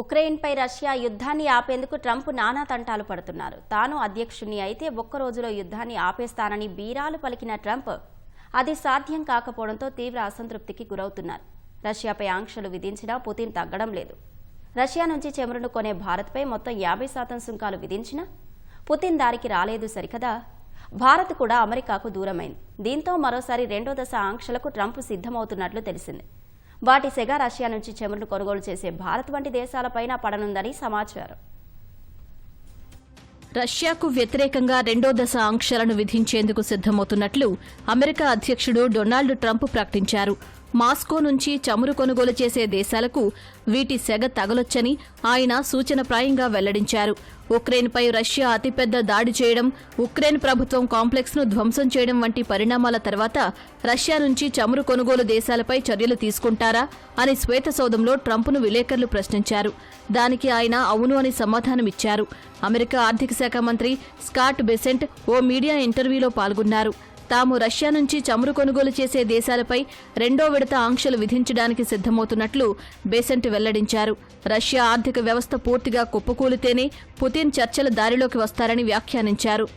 ఉక్రెయిన్పై Russia యుద్ధాన్ని ఆపేందుకు Trump నానా తంటాలు పడుతున్నారు. తాను అధ్యక్షుణ్ణి అయితే ఒక్క రోజులో యుద్ధాన్ని ఆపేస్తానని బీరాలు పలికిన ట్రంప్ అది సాధ్యం కాకపోవడంతో తీవ్ర అసంతృప్తికి గురవుతున్నారు. రష్యాపై ఆంక్షలు విధించినా పుతిన్ తగ్గడం లేదు. రష్యా నుంచి చెమురును కొనే భారత్పై మొత్తం యాభై శాతం సుంకాలు విధించినా పుతిన్ దారికి రాలేదు సరికదా? భారత్ కూడా అమెరికాకు దూరమైంది. దీంతో మరోసారి రెండో దశ ఆంక్షలకు ట్రంప్ సిద్ధమవుతున్నట్లు తెలిసింది. వాటి సెగ రష్యా నుంచి చెమురును కొనుగోలు చేసే భారత్ వంటి దేశాలపైన పడనుందని సమాచారం. రష్యాకు వ్యతిరేకంగా రెండో దశ ఆంక్షలను విధించేందుకు సిద్దమవుతున్నట్లు అమెరికా అధ్యక్షుడు డొనాల్డ్ ట్రంప్ ప్రకటించారు. మాస్కో నుంచి చమురు కొనుగోలు చేసే దేశాలకు వీటి సెగ తగలొచ్చని ఆయన సూచనప్రాయంగా వెల్లడించారు. ఉక్రెయిన్పై రష్యా అతిపెద్ద దాడి చేయడం ఉక్రెయిన్ ప్రభుత్వం కాంప్లెక్స్ను ధ్వంసం చేయడం వంటి పరిణామాల తర్వాత రష్యా నుంచి చమురు కొనుగోలు దేశాలపై చర్యలు తీసుకుంటారా అని శ్వేతసౌధంలో ట్రంప్ను విలేకరులు ప్రశ్నించారు. దానికి ఆయన అవును అని సమాధానమిచ్చారు. అమెరికా ఆర్థిక శాఖ మంత్రి స్కాట్ బెసెంట్ ఓ మీడియా ఇంటర్వ్యూలో పాల్గొన్నారు. తాము రష్యా నుంచి చమురు కొనుగోలు చేసే దేశాలపై రెండో విడత ఆంక్షలు విధించడానికి సిద్దమవుతున్నట్లు బేసెంట్ వెల్లడించారు. రష్యా ఆర్థిక వ్యవస్థ పూర్తిగా కుప్పకూలితేనే పుతిన్ చర్చల దారిలోకి వస్తారని వ్యాఖ్యానించారు.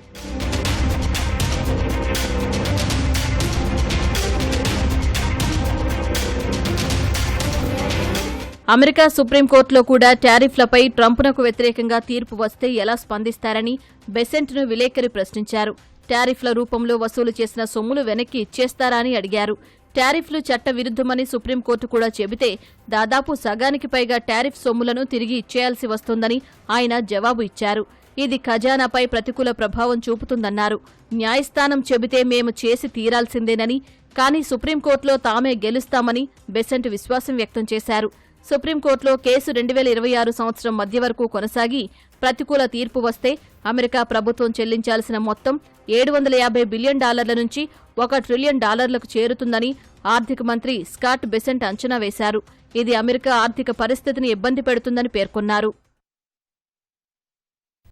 అమెరికా సుప్రీంకోర్టులో కూడా టారిఫ్లపై ట్రంప్నకు వ్యతిరేకంగా తీర్పు వస్తే ఎలా స్పందిస్తారని బెసెంట్ను విలేకరి ప్రశ్నించారు. టారిఫ్ల రూపంలో వసూలు చేసిన సొమ్ములు వెనక్కి ఇచ్చేస్తారా అని అడిగారు. టారిఫ్లు చట్ట విరుద్ధమని సుప్రీంకోర్టు కూడా చెబితే దాదాపు సగానికి పైగా టారిఫ్ సొమ్ములను తిరిగి ఇచ్చేయాల్సి వస్తుందని ఆయన జవాబు ఇచ్చారు. ఇది ఖజానాపై ప్రతికూల ప్రభావం చూపుతుందన్నారు. న్యాయస్థానం చెబితే మేము చేసి తీరాల్సిందేనని కానీ సుప్రీంకోర్టులో తామే గెలుస్తామని బెసెంట్ విశ్వాసం వ్యక్తం చేశారు. సుప్రీంకోర్టులో కేసు రెండు వేల ఇరవై ఆరు సంవత్సరం మధ్య వరకు కొనసాగి ప్రతికూల తీర్పు వస్తే అమెరికా ప్రభుత్వం చెల్లించాల్సిన మొత్తం ఏడు వందల యాభై బిలియన్ డాలర్ల నుంచి ఒక ట్రిలియన్ డాలర్లకు చేరుతుందని ఆర్థిక మంత్రి స్కాట్ బెసెంట్ అంచనా వేశారు. ఇది అమెరికా ఆర్థిక పరిస్థితిని ఇబ్బంది పెడుతుందని పేర్కొన్నారు.